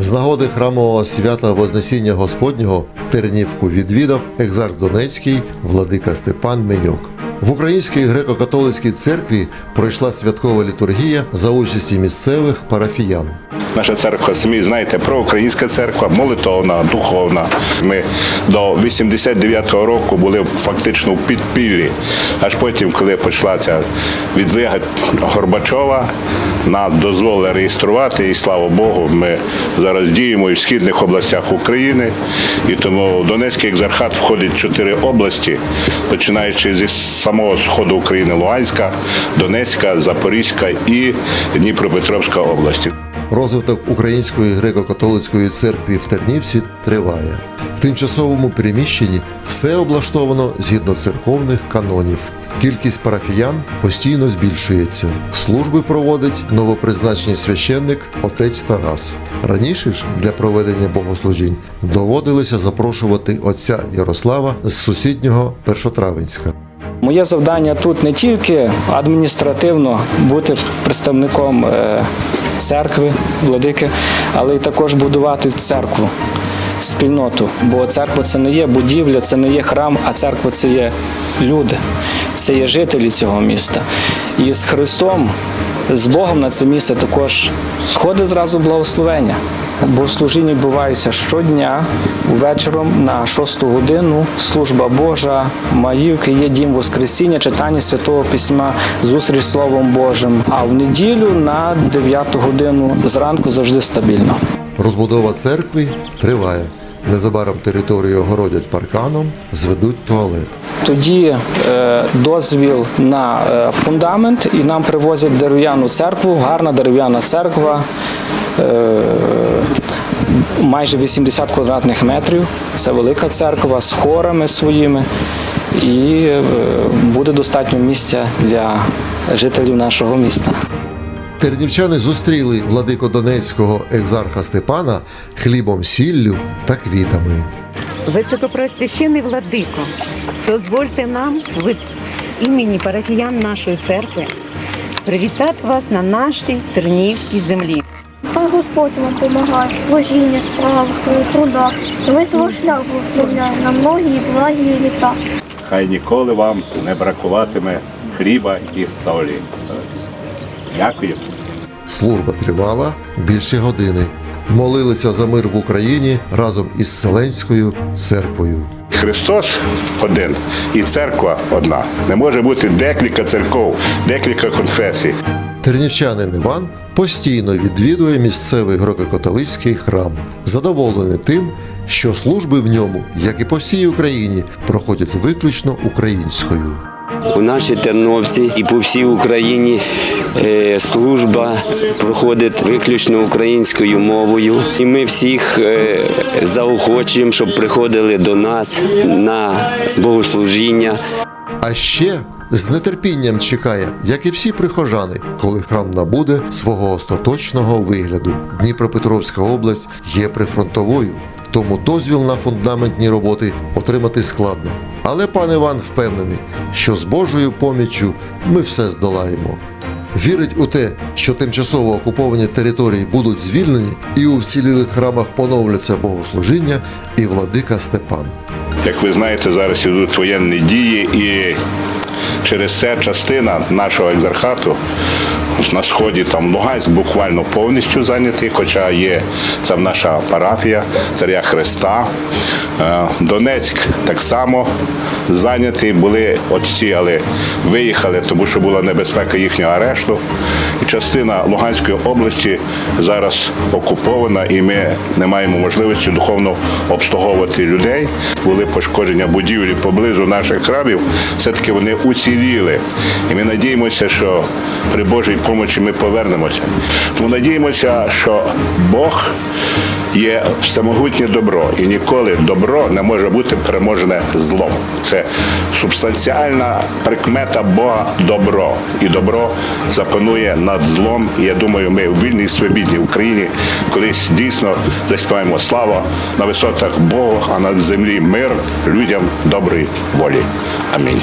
З нагоди храмового свята Вознесіння Господнього Тернівку відвідав екзарх Донецький владика Степан Меньок. В Українській греко-католицькій церкві пройшла святкова літургія за участі місцевих парафіян. Наша церква, самі знаєте, проукраїнська церква, молитовна, духовна. Ми до 89-го року були фактично в підпіллі. Аж потім, коли почала ця відлига Горбачова, нас дозволили реєструвати, і слава Богу, ми зараз діємо і в східних областях України. І тому Донецький екзархат входить чотири області, починаючи зі самого сходу України Луганська, Донецька, Запорізька і Дніпропетровська області. Розвиток Української греко-католицької церкви в Тернівці триває. В тимчасовому приміщенні все облаштовано згідно церковних канонів. Кількість парафіян постійно збільшується. Служби проводить новопризначений священник отець Тарас. Раніше ж для проведення богослужінь доводилося запрошувати отця Ярослава з сусіднього Першотравенська. Моє завдання тут не тільки адміністративно бути представником е, церкви, владики, але й також будувати церкву, спільноту. Бо церква це не є будівля, це не є храм, а церква це є люди, це є жителі цього міста. І з Христом, з Богом на це місце також сходить зразу благословення. Богослужіння відбуваються щодня вечором на 6 годину. Служба Божа, маївки, є дім Воскресіння, читання святого письма, зустріч з Словом Божим. А в неділю на 9 годину зранку завжди стабільно. Розбудова церкви триває. Незабаром територію огородять парканом, зведуть туалет. Тоді е, дозвіл на е, фундамент, і нам привозять дерев'яну церкву, гарна дерев'яна церква. Е, майже 80 квадратних метрів. Це велика церква з хорами своїми. І е, буде достатньо місця для жителів нашого міста. Тернівчани зустріли владико Донецького екзарха Степана хлібом, сіллю та квітами. Високопросвящений владико, дозвольте нам від імені парафіян нашої церкви привітати вас на нашій Тернівській землі. Хай Господь вам допомагає, служіння, справах, трудах. І весь ваш шлях благословляє на многі і благі літа. Хай ніколи вам не бракуватиме хліба і солі. Дякую. Служба тривала більше години. Молилися за мир в Україні разом із Вселенською церквою. Христос один і церква одна. Не може бути декілька церков, декілька конфесій. Тернівчанин Іван постійно відвідує місцевий греко-католицький храм, задоволений тим, що служби в ньому, як і по всій Україні, проходять виключно українською. У нашій Терновці і по всій Україні е, служба проходить виключно українською мовою. І ми всіх е, заохочуємо, щоб приходили до нас на богослужіння. А ще з нетерпінням чекає, як і всі прихожани, коли храм набуде свого остаточного вигляду. Дніпропетровська область є прифронтовою, тому дозвіл на фундаментні роботи отримати складно. Але пан Іван впевнений, що з Божою поміччю ми все здолаємо. Вірить у те, що тимчасово окуповані території будуть звільнені, і у вцілілих храмах поновляться богослужіння і владика Степан. Як ви знаєте, зараз йдуть воєнні дії, і через це частина нашого екзархату на сході там Луганськ буквально повністю зайнятий, хоча є це наша парафія, Царя Христа. Е, Донецьк так само зайнятий, були отці, але виїхали, тому що була небезпека їхнього арешту. І частина Луганської області зараз окупована, і ми не маємо можливості духовно обслуговувати людей. Були пошкодження будівлі поблизу наших храмів, все-таки вони уціліли. І ми надіємося, що при Божій помочі ми повернемося. Тому надіємося, що Бог є всемогутнє добро, і ніколи добро не може бути переможене злом. Це субстанціальна прикмета Бога добро. І добро запанує над злом. Я думаю, ми в вільній свобідній Україні колись дійсно заспіваємо слава на висотах Богу, а на землі мир людям доброї волі. Амінь.